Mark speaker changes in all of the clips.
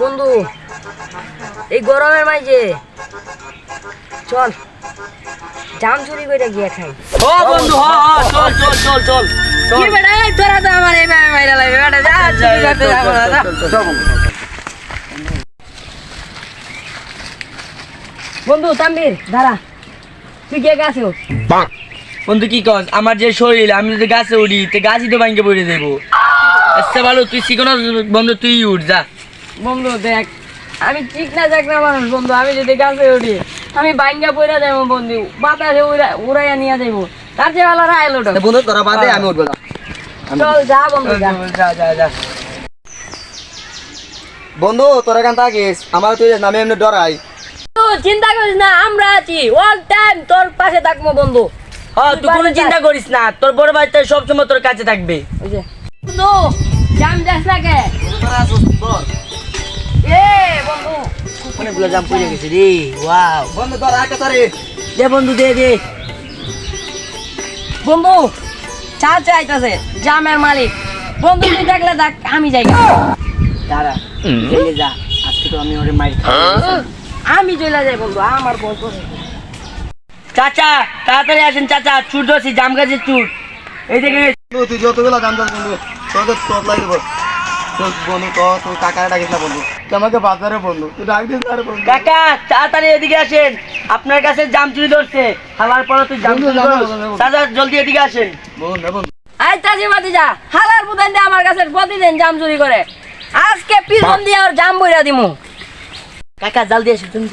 Speaker 1: বন্ধু এই গরমের মাঝে চল জাম চুরি করে গিয়ে খাই।
Speaker 2: ও বন্ধু হ হ, চল চল চল চল
Speaker 1: কি বেটা তোরা তো আমার এই মাইরা লাগবে বেটা যা চুরি করতে যাব না বন্ধু তাম্বির দাঁড়া। তুই কে গাছে।
Speaker 2: বন্ধু কি কস? আমার যে শরীর আমি যদি গাছে উড়ি তে গাছই তো ভাঙ্গে পড়ে দেবো আচ্ছা ভালো তুই শিখনো বন্ধু তুই উঠ যা।
Speaker 1: বন্ধু দেখ আমি ঠিক না যাক না মানুষ বন্ধু আমি যদি গাছে উঠি আমি বাইঙ্গা পইরা যাব বন্ধু বাতাসে উড়াইয়া নিয়ে যাব তার চেয়ে ভালো রায় লোটো
Speaker 3: বন্ধু তোরা বাদে আমি উঠবো না
Speaker 1: চল যা বন্ধু যা।
Speaker 2: যা যা যা।
Speaker 3: বন্ধু তোরা এখান থাকিস আমার তুই নামে এমনি ডরাই।
Speaker 1: চিন্তা করিস না আমরা আছি। অল টাইম তোর পাশে থাকব বন্ধু।
Speaker 2: হ্যাঁ তুই কোনো চিন্তা করিস না তোর বড় ভাই তাই সবসময় তোর কাছে থাকবে।
Speaker 1: ওই যে। বন্ধু জাম যাস না কে? এ বন্ধু।
Speaker 2: অনেকগুলো জাম পড়ে গেছে রে ওয়াও।
Speaker 3: বন্ধু তোরা একটা তারে।
Speaker 2: দে বন্ধু দে দে।
Speaker 1: বন্ধু চা চাইতাছে জামের মালিক। বন্ধু তুই দেখলে দেখ আমি যাই
Speaker 2: দাঁড়া চলে যা। আজকে তো আমি ওরে মাইর
Speaker 1: আমি চলে যাই বন্ধু আমার বন্ধু
Speaker 2: চাচা তাড়াতাড়ি আসেন চাচা চুর ধরছি জাম গাছের চুর। এই দেখে
Speaker 3: তুই যতগুলো জান যাস বন্ধু তোর তো তোর তোর বন্ধু তো তোর কাকারে ডাকিস না বন্ধু। তুই আমাকে বাজারে বন্ধু তুই ডাক দিস না বন্ধু।
Speaker 2: কাকা তাড়াতাড়ি এদিকে আসেন। আপনার কাছে জাম চুরি ধরছে। হালার পরে তুই জাম চুরি। চাচা জলদি এদিকে আসেন।
Speaker 3: বন্ধু না বন্ধু।
Speaker 1: আই তাজি মাতি যা হালার বুদান দিয়ে আমার কাছে প্রতিদিন জাম চুরি করে। আজকে পিছন দিয়ে ওর জাম বইরা দিমু।
Speaker 2: কাকা জলদি আসেন তুমি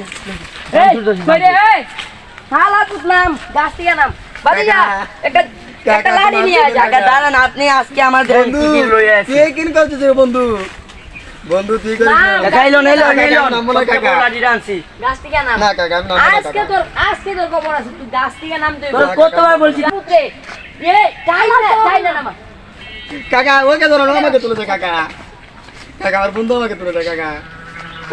Speaker 1: হালা পুত নাম গাছ থেকে নাম। বাদি যা একটা একটা লাড়ি নিয়ে আয়
Speaker 2: দাঁড়ান আপনি আজকে আমার
Speaker 3: বন্ধু
Speaker 2: লয়ে
Speaker 3: কিন করছিস বন্ধু? বন্ধু তুই
Speaker 2: কাকা এলো এলো
Speaker 3: কাকা,
Speaker 2: এলো
Speaker 3: আমি নামবো না, কাকা।
Speaker 2: লাঠিটা আনছি।
Speaker 1: গাছ থেকে নাম।
Speaker 3: না কাকা আমি নামবো
Speaker 1: আজকে তোর আজকে তোর খবর আছে তুই গাছ থেকে নামতে
Speaker 2: তোর কতবার বলছি?
Speaker 1: পুত্রে এ চাই না চাই না নামা।
Speaker 3: কাকা ওকে ধরো কাকা। কাকা আমার বন্ধু আমাকে তুলেছে কাকা।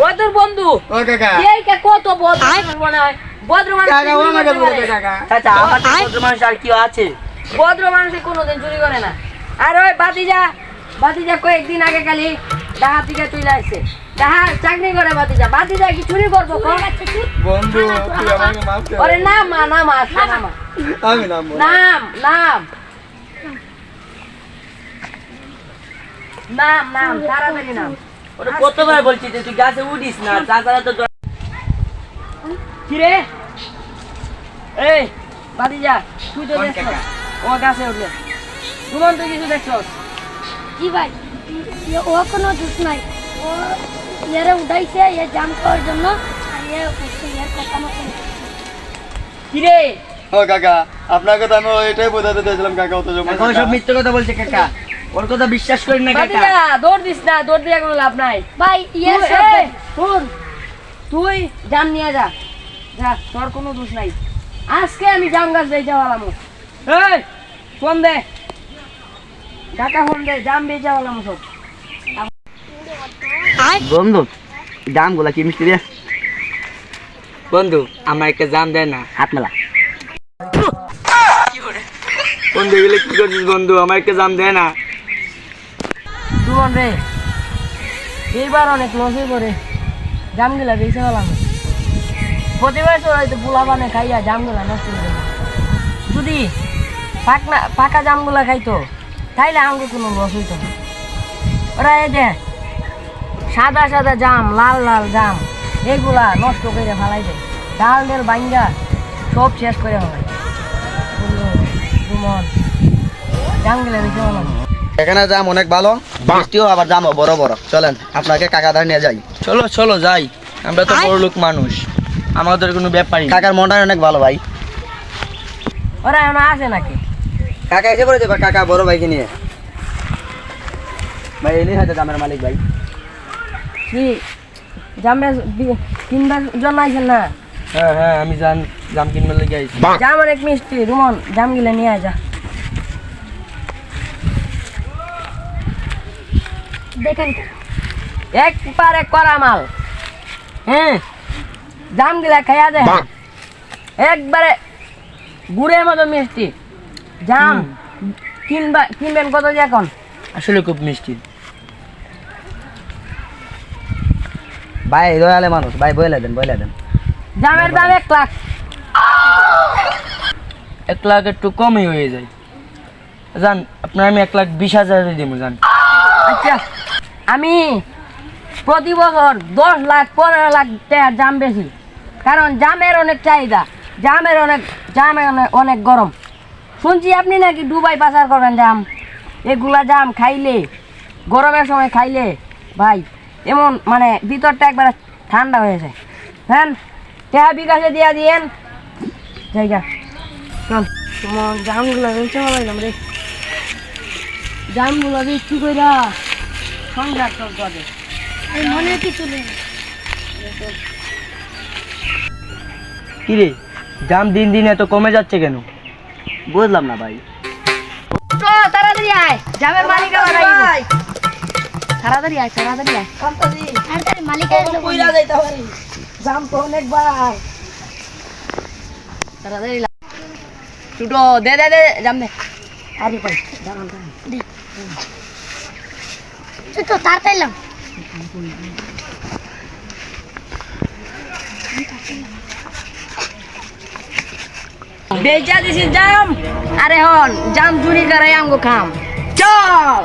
Speaker 1: ও তোর বন্ধু?
Speaker 3: ও কাকা।
Speaker 1: এই কে কত ভদ্র মনে হয়? ভদ্র মানুষ
Speaker 3: কাকা ও আমাকে
Speaker 1: করতে পারে।
Speaker 3: কাকা।
Speaker 2: চাচা আমার ভদ্র মানুষ আর কি আছে।
Speaker 1: ভদ্র মানুষে কোনোদিন চুরি করে না। আর ওই বাতিজা বাতিজা কয়েকদিন আগে খালি ডাহা থেকে চলে আসছে ডাহা চাকরি করে বাতিজা বাতিজা কি চুরি করব?
Speaker 3: বন্ধু
Speaker 1: ওরে নাম মা নাম নাম। নাম নাম নাম। নাম তাড়াতাড়ি নাম।
Speaker 2: ওটা কতবার বলছি যে তুই গাছে উঠিস না চাচারা তো
Speaker 1: রে এই বাতিজা তুই তো? ও গাছে উঠলে। সুমন তুই কিছু দেখছ
Speaker 4: জি ভাই? ও কোনো দোষ নাই। ও ইয়ারে উঠাইছে ইয়ে জাম খাওয়ার জন্য আর ইয়ে উঠছে ইয়ার কথা মতো।
Speaker 1: কি
Speaker 3: ও কাকা আপনাকে তো আমি ওইটাই বোঝাতে চাইছিলাম কাকা অত জমা
Speaker 2: এখন সব মিথ্যে কথা বলছে কাকা। ওর কথা বিশ্বাস করি না কাকা।
Speaker 1: দৌড় দিস না দৌড় দিয়ে কোনো লাভ নাই।
Speaker 4: ভাই ইয়ে
Speaker 1: তুই- শুন। জাম নিয়ে যা। যা তোর কোনো দোষ নাই। আজকে আমি জাম গাছ বলাম এই ফোন দে। ঢাকা ফোন দে জাম বেচে বলাম সব।
Speaker 3: বন্ধু দামগুলা কি মিষ্টি রে?
Speaker 2: বন্ধু আমার একটা জাম দেয় না।
Speaker 3: হাত মেলা।
Speaker 2: বন্ধু এগুলো কি করছিস বন্ধু? আমার একটা জাম দেয় না।
Speaker 1: সুমন রে এইবার অনেক লসে করে জামগুলা বেচে বলাম প্রতি বছর হয়তো পোলা বানে খাইয়া জামগুলা নষ্ট করে। যদি পাকনা পাকা জামগুলা খাইতো। তাইলে আমাকে কোনো লস হইতো না। ওরা এই যে সাদা সাদা জাম লাল লাল জাম এগুলা নষ্ট করে ফেলাই দেয় ডাল ডেল বাইঙ্গা সব শেষ করে হবে সুমন বলাম
Speaker 3: এখানে জাম অনেক ভালো মিষ্টিও আবার জামও বড় বড়। চলেন আপনাকে কাকা ধার নিয়ে যাই।
Speaker 2: চলো চলো যাই। আমরা তো বড় লোক মানুষ। আমাদের কোনো ব্যাপারই।
Speaker 3: কাকার মনটা অনেক ভালো ভাই।
Speaker 1: ওরা এখন আসে নাকি?
Speaker 3: কাকা এসে পড়েছে বা কাকা বড় ভাইকে নিয়ে? ভাই এনে হয়তো দামের মালিক ভাই।
Speaker 1: কি? জামে কিনবার জন্য আইছেন না?
Speaker 2: হ্যাঁ হ্যাঁ আমি জান জাম কিনবার লেগে আইছি।
Speaker 1: জাম অনেক মিষ্টি। রুমন জাম গিলে নিয়ে আয় যা।
Speaker 4: দেখেন।
Speaker 1: একবারে করা মাল। হ্যাঁ। জাম গিলা খাইয়া দে। একবারে গুড়ের মতো মিষ্টি। জাম। কিনবা কিনবেন কত দিয়ে এখন?
Speaker 2: আসলে খুব মিষ্টি।
Speaker 5: ভাই দয়ালে মানুষ। ভাই বইলে দেন বইলে দেন।
Speaker 1: জামের দাম এক লাখ।
Speaker 2: এক লাখ একটু কমই হয়ে যায়। জান আপনার আমি এক লাখ বিশ হাজার দিব জান।
Speaker 1: আচ্ছা আমি প্রতি বছর দশ লাখ পনেরো লাখ টাকার জাম বেশি কারণ জামের অনেক চাহিদা। জামের অনেক জামের অনেক অনেক গরম। শুনছি আপনি নাকি দুবাই পাচার করেন জাম। এগুলা জাম খাইলে গরমের সময় খাইলে ভাই এমন মানে ভিতরটা একবার ঠান্ডা হয়েছে হ্যাঁ টাকা বিকাশে দিয়া দিয়েন। জায়গা চল। তোমার জামগুলো বেঁচে হলাম রে। জামগুলো বিক্রি কইরা সংসার তোর করে
Speaker 4: এই মনে কিছু নেই।
Speaker 2: কিরে দাম দিন দিন এত কমে যাচ্ছে কেন?
Speaker 5: বুঝলাম না ভাই।
Speaker 1: তো তাড়াতাড়ি আয়। জামের মালিক আবার আইব। তাড়াতাড়ি আয় তাড়াতাড়ি আয়।
Speaker 4: তাড়াতাড়ি মালিক আসলে বলবে।
Speaker 1: যাইতে পারি। জাম তো অনেকবার তাড়াতাড়ি লা- ছুটো দে দে দে জাম দে। আরে দাঁড়ান দাঁড়ান।
Speaker 4: তুই তো তাড়াতাড়ি লাম
Speaker 1: বেচা দিছি জাম আরে হন জাম চুরি করে আমগো খাম। চল!